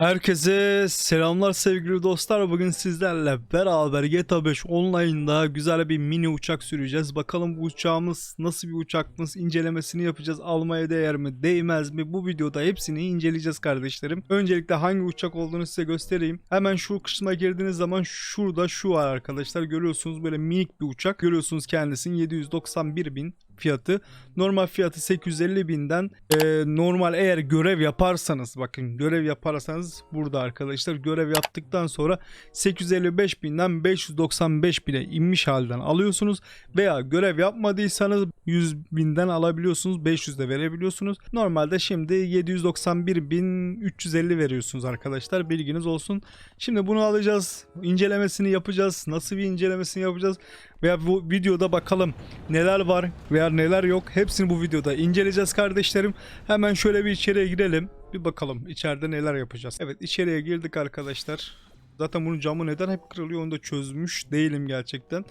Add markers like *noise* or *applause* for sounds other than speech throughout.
Herkese selamlar sevgili dostlar. Bugün sizlerle beraber GTA 5 Online'da güzel bir mini uçak süreceğiz. Bakalım bu uçağımız nasıl bir uçakmış incelemesini yapacağız. Almaya değer mi değmez mi? Bu videoda hepsini inceleyeceğiz kardeşlerim. Öncelikle hangi uçak olduğunu size göstereyim. Hemen şu kısma girdiğiniz zaman şurada şu var arkadaşlar. Görüyorsunuz böyle minik bir uçak. Görüyorsunuz kendisinin 791 bin fiyatı. Normal fiyatı 850 binden e, normal eğer görev yaparsanız bakın görev yaparsanız burada arkadaşlar görev yaptıktan sonra 855 binden 595 bine inmiş halden alıyorsunuz veya görev yapmadıysanız 100 binden alabiliyorsunuz 500 de verebiliyorsunuz. Normalde şimdi 791 bin 350 veriyorsunuz arkadaşlar bilginiz olsun. Şimdi bunu alacağız incelemesini yapacağız nasıl bir incelemesini yapacağız veya bu videoda bakalım neler var veya neler yok hepsini bu videoda inceleyeceğiz kardeşlerim. Hemen şöyle bir içeriye girelim. Bir bakalım içeride neler yapacağız. Evet içeriye girdik arkadaşlar. Zaten bunun camı neden hep kırılıyor onu da çözmüş değilim gerçekten.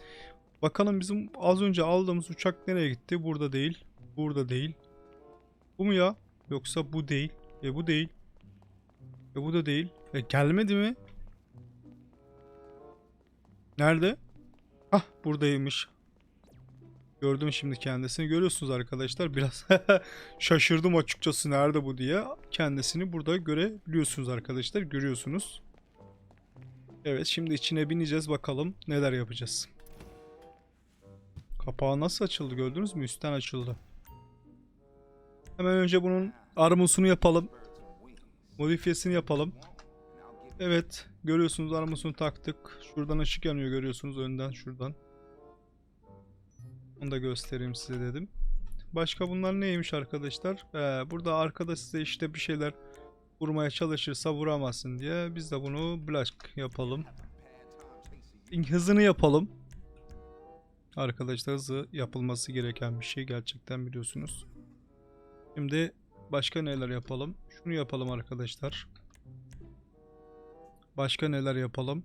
Bakalım bizim az önce aldığımız uçak nereye gitti? Burada değil. Burada değil. Bu mu ya? Yoksa bu değil. E bu değil. E bu da değil. E gelmedi mi? Nerede? Ah buradaymış. Gördüm şimdi kendisini. Görüyorsunuz arkadaşlar. Biraz *laughs* şaşırdım açıkçası nerede bu diye. Kendisini burada görebiliyorsunuz arkadaşlar. Görüyorsunuz. Evet şimdi içine bineceğiz bakalım neler yapacağız. Kapağı nasıl açıldı gördünüz mü? Üstten açıldı. Hemen önce bunun armusunu yapalım. Modifiyesini yapalım. Evet görüyorsunuz armusunu taktık. Şuradan ışık yanıyor görüyorsunuz önden şuradan. Onu da göstereyim size dedim. Başka bunlar neymiş arkadaşlar? Ee, burada arkada size işte bir şeyler vurmaya çalışırsa vuramazsın diye biz de bunu black yapalım. Hızını yapalım. Arkadaşlar hızı yapılması gereken bir şey gerçekten biliyorsunuz. Şimdi başka neler yapalım? Şunu yapalım arkadaşlar. Başka neler yapalım?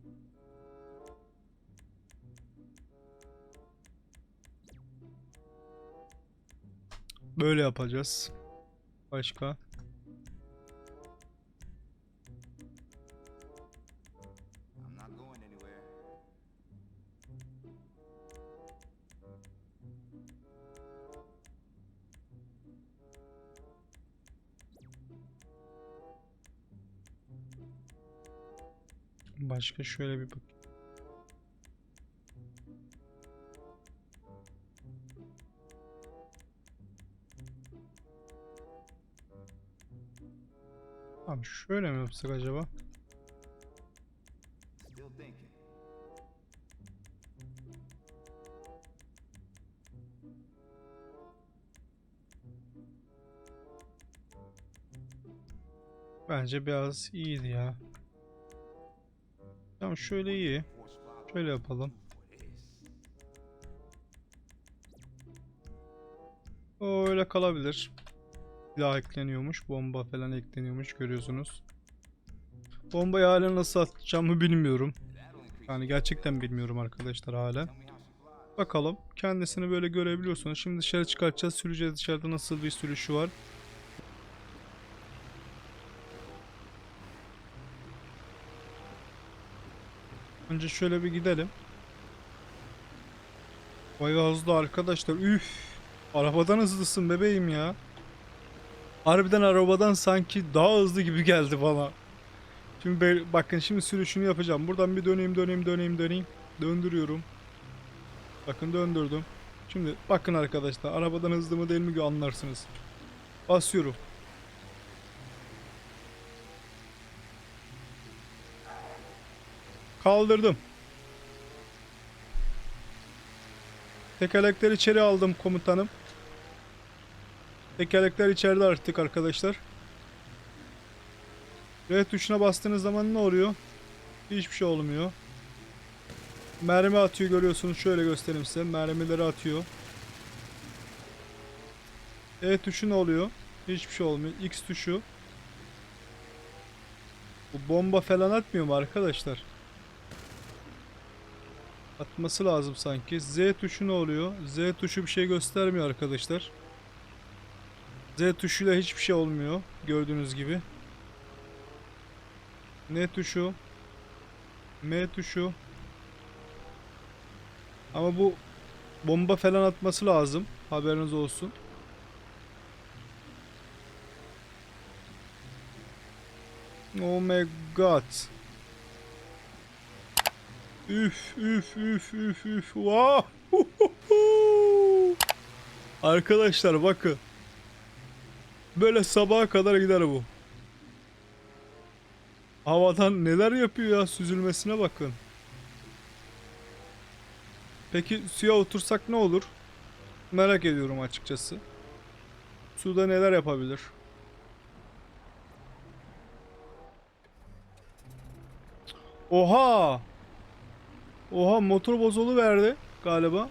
Böyle yapacağız. Başka? Başka şöyle bir bak. Abi şöyle mi yapsak acaba? Bence biraz iyiydi ya. Tamam şöyle iyi. Şöyle yapalım. Öyle kalabilir. Silah ekleniyormuş. Bomba falan ekleniyormuş görüyorsunuz. Bombayı hala nasıl atacağımı bilmiyorum. Yani gerçekten bilmiyorum arkadaşlar hala. Bakalım. Kendisini böyle görebiliyorsunuz. Şimdi dışarı çıkartacağız. Süreceğiz dışarıda nasıl bir sürüşü var. Önce şöyle bir gidelim. Bayağı hızlı arkadaşlar. Üf. Arabadan hızlısın bebeğim ya. Harbiden arabadan sanki daha hızlı gibi geldi bana. Şimdi be- bakın şimdi sürüşünü yapacağım. Buradan bir döneyim döneyim döneyim döneyim. Döndürüyorum. Bakın döndürdüm. Şimdi bakın arkadaşlar arabadan hızlı mı değil mi anlarsınız. Basıyorum. Kaldırdım. Tekerlekleri içeri aldım komutanım. Tekerlekler içeride artık arkadaşlar. R tuşuna bastığınız zaman ne oluyor? Hiçbir şey olmuyor. Mermi atıyor görüyorsunuz. Şöyle göstereyim size. Mermileri atıyor. E tuşu ne oluyor? Hiçbir şey olmuyor. X tuşu. Bu bomba falan atmıyor mu arkadaşlar? Atması lazım sanki. Z tuşu ne oluyor? Z tuşu bir şey göstermiyor arkadaşlar. Z tuşuyla hiçbir şey olmuyor. Gördüğünüz gibi. N tuşu. M tuşu. Ama bu bomba falan atması lazım. Haberiniz olsun. Oh my god. Üf üf üf üf üf. Wow. *laughs* Arkadaşlar bakın. Böyle sabaha kadar gider bu. Havadan neler yapıyor ya süzülmesine bakın. Peki suya otursak ne olur? Merak ediyorum açıkçası. Suda neler yapabilir? Oha! Oha motor bozulu verdi galiba.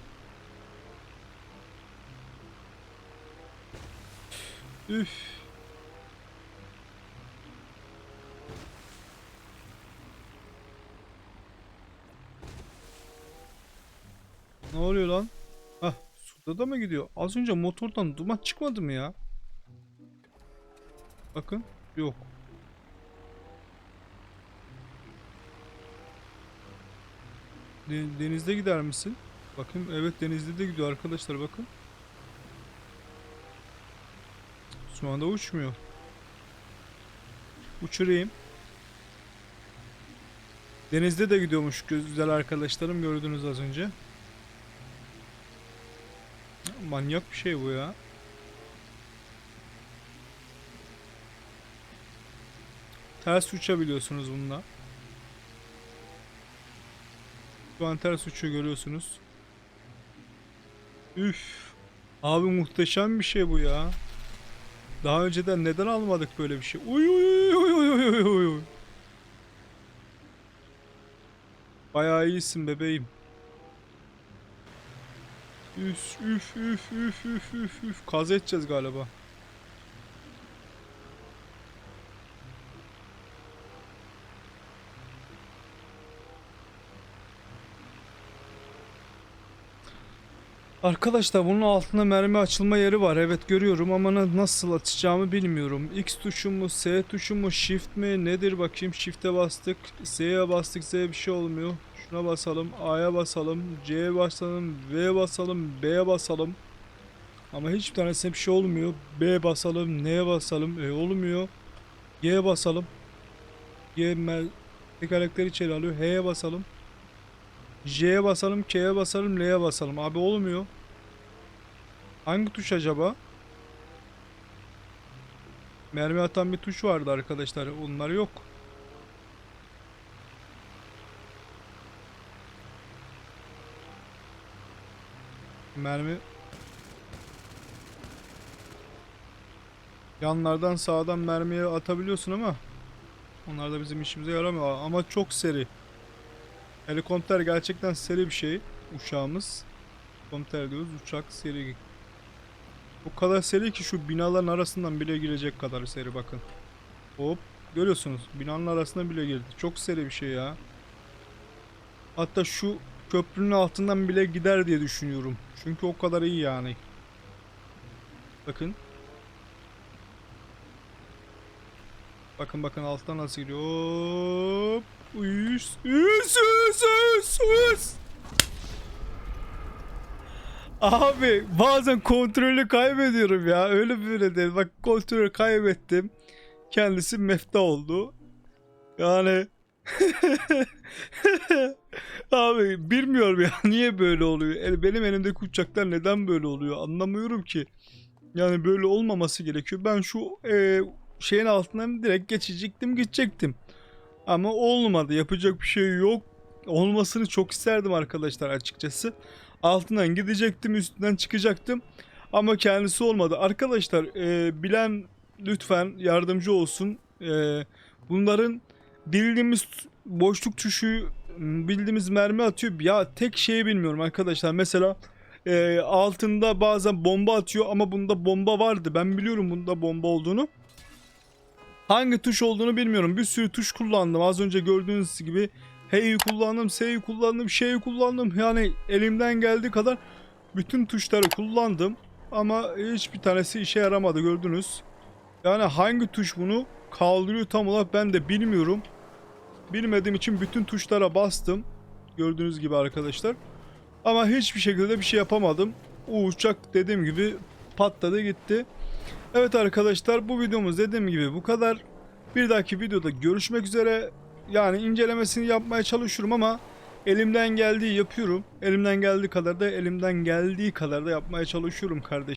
Üf. Ne oluyor lan? Hah, suda da mı gidiyor? Az önce motordan duman çıkmadı mı ya? Bakın, yok. De- denizde gider misin? Bakın, evet denizde de gidiyor arkadaşlar bakın. Şu anda uçmuyor. Uçurayım. Denizde de gidiyormuş güzel arkadaşlarım gördünüz az önce. Manyak bir şey bu ya. Ters uçabiliyorsunuz bununla. Şu an ters uçuyor görüyorsunuz. Üf. Abi muhteşem bir şey bu ya. Daha önceden neden almadık böyle bir şey? Uy uy uy uy uy uy uy. Bayağı iyisin bebeğim. Üf üf üf üf üf üf üf. Kaz edeceğiz galiba. Arkadaşlar bunun altında mermi açılma yeri var. Evet görüyorum ama na- nasıl açacağımı bilmiyorum. X tuşu mu, S tuşu mu, Shift mi nedir bakayım. Shift'e bastık, S'ye bastık, Z bir şey olmuyor. Şuna basalım, A'ya basalım, C'ye basalım, V basalım, B'ye basalım. Ama hiçbir tanesine bir şey olmuyor. B basalım, N'ye basalım, e olmuyor. Y'ye basalım. Mer tekerlekleri içeri alıyor. H'ye basalım. J'ye basalım, K'ye basalım, L'ye basalım. Abi olmuyor. Hangi tuş acaba? Mermi atan bir tuş vardı arkadaşlar. Onlar yok. Mermi Yanlardan sağdan mermiye atabiliyorsun ama onlar da bizim işimize yaramıyor ama çok seri. Helikopter gerçekten seri bir şey. Uçağımız. Helikopter diyoruz. Uçak seri. O kadar seri ki şu binaların arasından bile girecek kadar seri bakın. Hop. Görüyorsunuz. Binanın arasına bile girdi. Çok seri bir şey ya. Hatta şu köprünün altından bile gider diye düşünüyorum. Çünkü o kadar iyi yani. Bakın. Bakın bakın alttan nasıl gidiyor. Hop. Üs, üs, Abi bazen kontrolü kaybediyorum ya. Öyle böyle değil. Bak kontrolü kaybettim. Kendisi mefta oldu. Yani *laughs* Abi bilmiyorum ya *laughs* niye böyle oluyor. El- Benim elimdeki uçaklar neden böyle oluyor anlamıyorum ki. Yani böyle olmaması gerekiyor. Ben şu e, şeyin altından direkt geçecektim gidecektim. Ama olmadı. Yapacak bir şey yok. Olmasını çok isterdim arkadaşlar açıkçası. Altından gidecektim, üstünden çıkacaktım. Ama kendisi olmadı. Arkadaşlar e, bilen lütfen yardımcı olsun. E, bunların bildiğimiz boşluk tuşu bildiğimiz mermi atıyor. Ya tek şeyi bilmiyorum arkadaşlar. Mesela e, altında bazen bomba atıyor ama bunda bomba vardı. Ben biliyorum bunda bomba olduğunu. Hangi tuş olduğunu bilmiyorum. Bir sürü tuş kullandım. Az önce gördüğünüz gibi H'yi kullandım, S'yi kullandım, şeyi kullandım. Yani elimden geldiği kadar bütün tuşları kullandım. Ama hiçbir tanesi işe yaramadı gördünüz. Yani hangi tuş bunu kaldırıyor tam olarak ben de bilmiyorum. Bilmediğim için bütün tuşlara bastım. Gördüğünüz gibi arkadaşlar. Ama hiçbir şekilde bir şey yapamadım. O uçak dediğim gibi patladı gitti. Evet arkadaşlar bu videomuz dediğim gibi bu kadar. Bir dahaki videoda görüşmek üzere. Yani incelemesini yapmaya çalışıyorum ama elimden geldiği yapıyorum. Elimden geldiği kadar da elimden geldiği kadar da yapmaya çalışıyorum kardeşim.